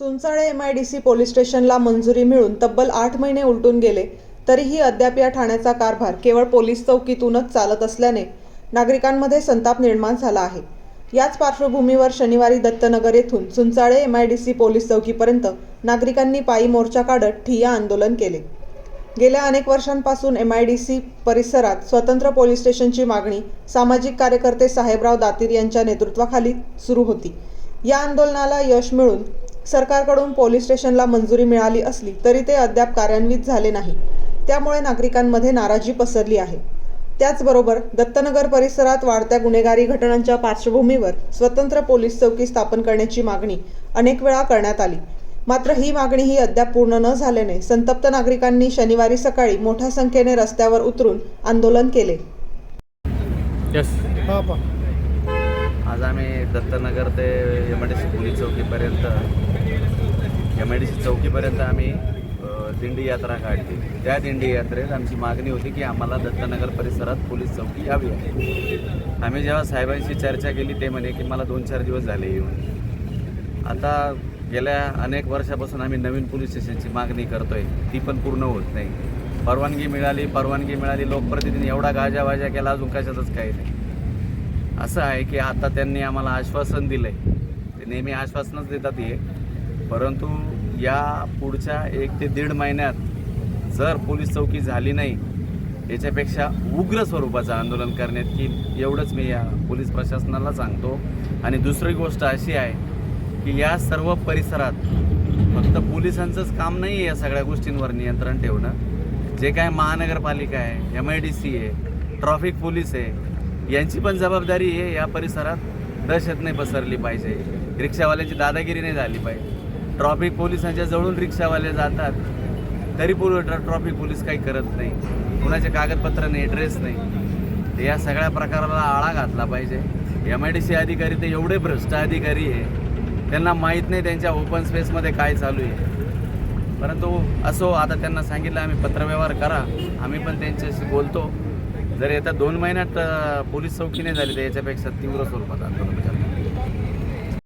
Chunchale M I D C police स्टेशनला मंजुरी मिळून तब्बल आठ महिने उलटून गेले. तरीही अद्याप या ठाण्याचा कारभार केवळ पोलीस चौकीतूनच चालत असल्याने नागरिकांमध्ये संताप निर्माण झाला आहे. याच पार्श्वभूमीवर शनिवारी दत्तनगर येथून Chunchale M I D C police चौकीपर्यंत नागरिकांनी पायी मोर्चा काढत ठिय्या आंदोलन केले. गेल्या अनेक वर्षांपासून एम आय डी सी परिसरात स्वतंत्र पोलीस स्टेशनची मागणी सामाजिक कार्यकर्ते साहेबराव दातीर यांच्या नेतृत्वाखाली सुरू होती. या आंदोलनाला यश मिळून सरकारकडून पोलीस स्टेशनला मंजुरी मिळाली असली तरी ते अद्याप कार्यान्वित झाले नाही. त्यामुळे नागरिकांमध्ये नाराजी पसरली आहे. त्याचबरोबर दत्तनगर परिसरात वाढत्या गुन्हेगारी घटनांच्या पार्श्वभूमीवर स्वतंत्र पोलीस चौकी स्थापन करण्याची मागणी अनेक वेळा करण्यात आली. मात्र ही मागणीही अद्याप पूर्ण न झाल्याने संतप्त नागरिकांनी शनिवारी सकाळी मोठ्या संख्येने रस्त्यावर उतरून आंदोलन केले. यस हा पा आज आम्ही दत्तनगर ते M I D C police चौकीपर्यंत M चौकीपर्यंत आम्ही दिंडी यात्रा काढली. त्या दिंडी यात्रेत आमची मागणी होती की आम्हाला दत्तनगर परिसरात पोलीस चौकी यावी आहे. आम्ही जेव्हा साहेबांशी चर्चा केली ते म्हणे की मला दोन चार दिवस झाले येऊन. आता गेल्या अनेक वर्षापासून आम्ही नवीन पोलीस स्टेशनची मागणी करतोय. ती पण पूर्ण होत नाही. परवानगी मिळाली परवानगी मिळाली लोकप्रतिनिधी एवढा गाजावाजा केला अजून कशातच काही नाही. असं आहे की आता त्यांनी आम्हाला आश्वासन दिलंय. ते नेहमी आश्वासनच देतात हे. परंतु या पुढच्या एक ते दीड महिन्यात जर पोलीस चौकी झाली नाही याच्यापेक्षा उग्र स्वरूपाचं आंदोलन करण्यात येईल एवढंच मी या पोलीस प्रशासनाला सांगतो. आणि दुसरी गोष्ट अशी आहे की या सर्व परिसरात फक्त पोलिसांचंच काम नाही आहे या सगळ्या गोष्टींवर नियंत्रण ठेवणं. जे काय महानगरपालिका आहे एम आय डी सी आहे ट्रॉफिक पोलीस आहे यांची पण जबाबदारी आहे या परिसरात दहशत नाही पसरली पाहिजे. रिक्षावाल्यांची दादागिरी नाही झाली पाहिजे. ट्रॉफिक पोलिसांच्या जवळून रिक्षावाले जातात. तरी पूर्व ट्रॉफिक पोलीस काही करत नाही. कुणाचे कागदपत्र नाही ड्रेस नाही. तर या सगळ्या प्रकाराला आळा घातला पाहिजे. एम आय डी सी अधिकारी ते एवढे भ्रष्ट अधिकारी आहे. त्यांना माहीत नाही त्यांच्या ओपन स्पेसमध्ये काय चालू आहे. परंतु असो आता त्यांना सांगितलं आम्ही पत्रव्यवहार करा. आम्ही पण त्यांच्याशी बोलतो. जर येत्या दोन महिन्यात पोलीस चौकी नाही झाली तर याच्यापेक्षा तीव्र स्वरूपात आंदोलन करणार